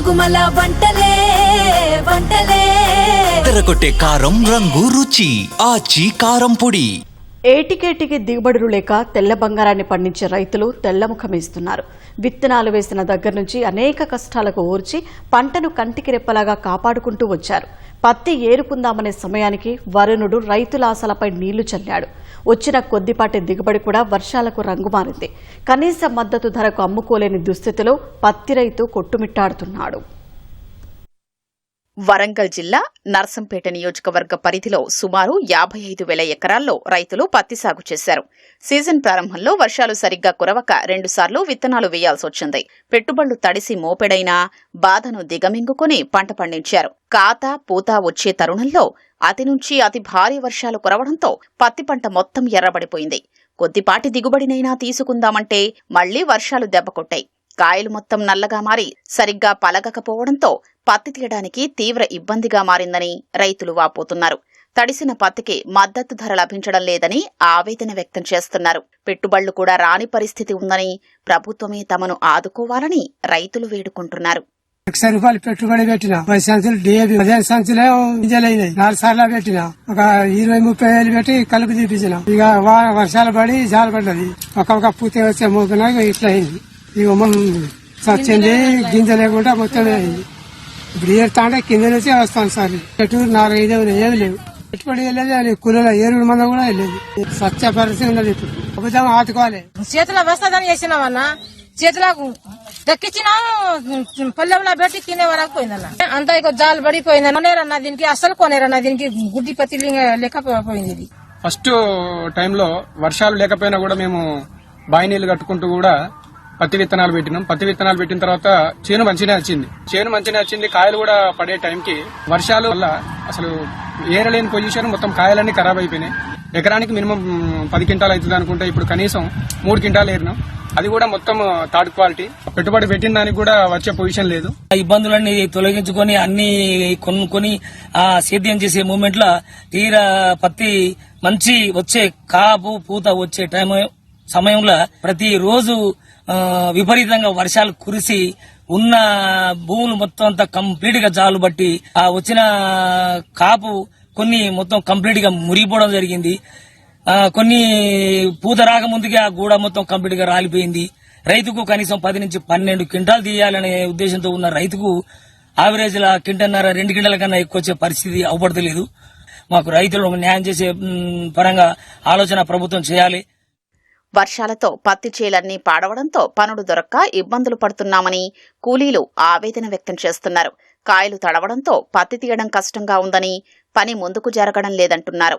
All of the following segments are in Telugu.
గుమగుమల వంటలే వంటలే. తెరకొట్టే కారం రంగు రుచి ఆచి కారం పొడి. ఏటికేటికి దిగుబడులు లేక తెల్ల బంగారాన్ని పండించే రైతులు తెల్లముఖమేస్తున్నారు విత్తనాలు వేసిన దగ్గర నుంచి అనేక కష్టాలకు ఓర్చి పంటను కంటికి రెప్పలాగా కాపాడుకుంటూ వచ్చారు. పత్తి ఏరుకుందామనే సమయానికి వరుణుడు రైతుల ఆశలపై నీళ్ళు చల్లాడు. వచ్చిన కొద్దిపాటి దిగుబడి కూడా వర్షాలకు రంగు మారింది కనీస మద్దతు ధరకు అమ్ముకోలేని దుస్థితిలో పత్తి రైతు కొట్టుమిట్టాడుతున్నాడు. వరంగల్ జిల్లా నర్సంపేట నియోజకవర్గ పరిధిలో సుమారు యాభై ఐదు వేల ఎకరాల్లో రైతులు పత్తి సాగు చేశారు. సీజన్ ప్రారంభంలో వర్షాలు సరిగ్గా కురవక రెండుసార్లు విత్తనాలు వేయాల్సి వచ్చింది. పెట్టుబడులు తడిసి మోపెడైనా బాధను దిగమింగుకుని పంట పండించారు. కాత పూత వచ్చే తరుణంలో అతి నుంచి అతి భారీ వర్షాలు కురవడంతో పత్తి పంట మొత్తం ఎర్రబడిపోయింది. కొద్దిపాటి దిగుబడినైనా తీసుకుందామంటే మళ్ళీ వర్షాలు దెబ్బకొట్టాయి. కాయలు మొత్తం నల్లగా మారి సరిగ్గా పలగకపోవడంతో పత్తి తీయడానికి తీవ్ర ఇబ్బందిగా మారిందని రైతులు వాపోతున్నారు. తడిసిన పత్తికి మద్దతు ధర లభించడం లేదని ఆవేదన వ్యక్తం చేస్తున్నారు. పెట్టుబడులు కూడా రాని పరిస్థితి ఉందని ప్రభుత్వమే తమను ఆదుకోవాలని రైతులు వేడుకుంటున్నారు. లక్ష రూపాయలు పెట్టుబడి పెట్టిన పది సంచులు డిఏపి పదిహేను సంచులే గింజలైనాయి నాలుగు సార్లు పెట్టిన ఒక ఇరవై ముప్పై వేలు పెట్టి కలుపు తీపించిన ఇక వర్షాలు పడి జాలు పడ్డది. ఒక పూతే వచ్చే మోపిన ఇట్లా అయింది. ఇక మనం చచ్చింది గింజ లేకుండా మొత్తం ఇప్పుడు ఏరుతా అంటే కింద నుంచి వస్తాను సార్. చెట్టు నాలుగైదు ఏమి లేవు. పెట్టుబడి వెళ్ళేది కూలీల ఏరుడు మంద కూడా వెళ్ళేది సత్య పరిస్థితి ఉన్నది ఇప్పుడు. ప్రభుత్వం ఆదుకోవాలి. చేతిలో వస్తుందని చేసినామన్నా చేతిలో దక్కించినా పల్లెంలో పెట్టి తినే వరకు పోయిందన్న. అంతా ఇక జాలు పడిపోయిందన్న. కొనేరన్న దీనికి అసలు కొనేరన్న దీనికి గుడ్డి పత్తి లేకపోయింది ఇది. ఫస్ట్ టైంలో వర్షాలు లేకపోయినా కూడా మేము బావి నీళ్ళు కట్టుకుంటూ కూడా పత్తి విత్తనాలు పెట్టినాం. పత్తి విత్తనాలు పెట్టిన తర్వాత చేను మంచిగా వచ్చింది. చేను మంచిగా వచ్చింది. కాయలు కూడా పడే టైంకి వర్షాలు వల్ల అసలు ఏరలేని పొజిషన్ మొత్తం కాయలన్నీ ఖరాబ్ అయిపోయినాయి. ఎకరానికి మినిమం పది క్వింటాలు అవుతుంది అనుకుంటే ఇప్పుడు కనీసం మూడు క్వింటాలు ఏరినాం. అది కూడా మొత్తం థర్డ్ క్వాలిటీ. పెట్టుబడి పెట్టిన దానికి కూడా వచ్చే పొజిషన్ లేదు. ఆ ఇబ్బందులన్నీ తొలగించుకొని అన్ని కొనుక్కొని ఆ సేద్యం చేసే మూమెంట్లో తీరా పత్తి మంచి వచ్చే కాపు పూత వచ్చే టైం సమయంలో ప్రతి రోజు విపరీతంగా వర్షాలు కురిసి ఉన్న భూములు మొత్తం అంతా కంప్లీట్గా జాలు బట్టి ఆ వచ్చిన కాపు కొన్ని మొత్తం కంప్లీట్గా మురిగిపోవడం జరిగింది. కొన్ని పూత రాకముందుకే ఆ గూడ మొత్తం కంప్లీట్గా రాలిపోయింది. రైతుకు కనీసం పది నుంచి పన్నెండు క్వింటాలు తీయాలనే ఉద్దేశంతో ఉన్న రైతుకు ఆవరేజ్ లా క్వింటన్నర రెండు క్వింటాల కన్నా ఎక్కువ వచ్చే పరిస్థితి అవపడతలేదు. మాకు రైతులకు న్యాయం చేసే పరంగా ఆలోచన ప్రభుత్వం చేయాలి. వర్షాలతో పత్తి చేలన్నీ పాడవడంతో పనులు దొరక్క ఇబ్బందులు పడుతున్నామని కూలీలు ఆవేదన వ్యక్తం చేస్తున్నారు. కాయలు తడవడంతో పత్తి తీయడం కష్టంగా ఉందని పని ముందుకు జరగడం లేదంటున్నారు.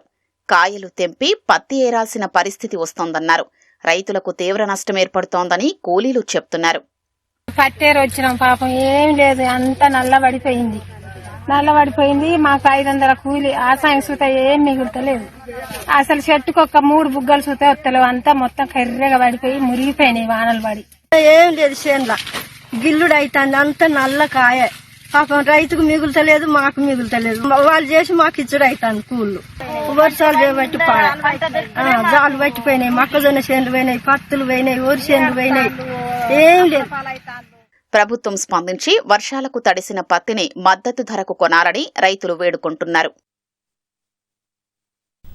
కాయలు తెంపి పత్తి ఏరాల్సిన పరిస్థితి వస్తోందన్నారు. రైతులకు తీవ్ర నష్టం ఏర్పడుతోందని కూలీలు చెప్తున్నారు. పట్టేరు వచ్చినాం పాపం ఏం లేదు అంతా నల్లబడిపోయింది. నల్లబడిపోయింది. మాకు ఐదు వందల కూలి ఆసాయం సూత ఏం మిగులుతలేదు. అసలు చెట్టుకు ఒక మూడు బుగ్గలు సూత వస్తలేవు. అంతా మొత్తం కర్రెగా పడిపోయి మురిగిపోయినాయి వానలు పడి. ఏం లేదు చేనుల. గిల్లుడు అవుతుంది అంతా నల్ల కాయ. పాపం రైతుకు మిగులుతలేదు మాకు మిగులుతలేదు. వాళ్ళు చేసి మాకు ఇచ్చుడు అవుతుంది కూళ్ళు. వర్షాలు చేయబట్టి జాలు పట్టిపోయినాయి. మొక్కజొన్న చేనులు పోయినాయి పత్తులు పోయినాయి వరి చేనులు పోయినాయి. ఏం లేదు. ప్రభుత్వం స్పందించి వర్షాలకు తడిసిన పత్తిని మద్దతు ధరకు కొనాలని రైతులు వేడుకుంటున్నారు.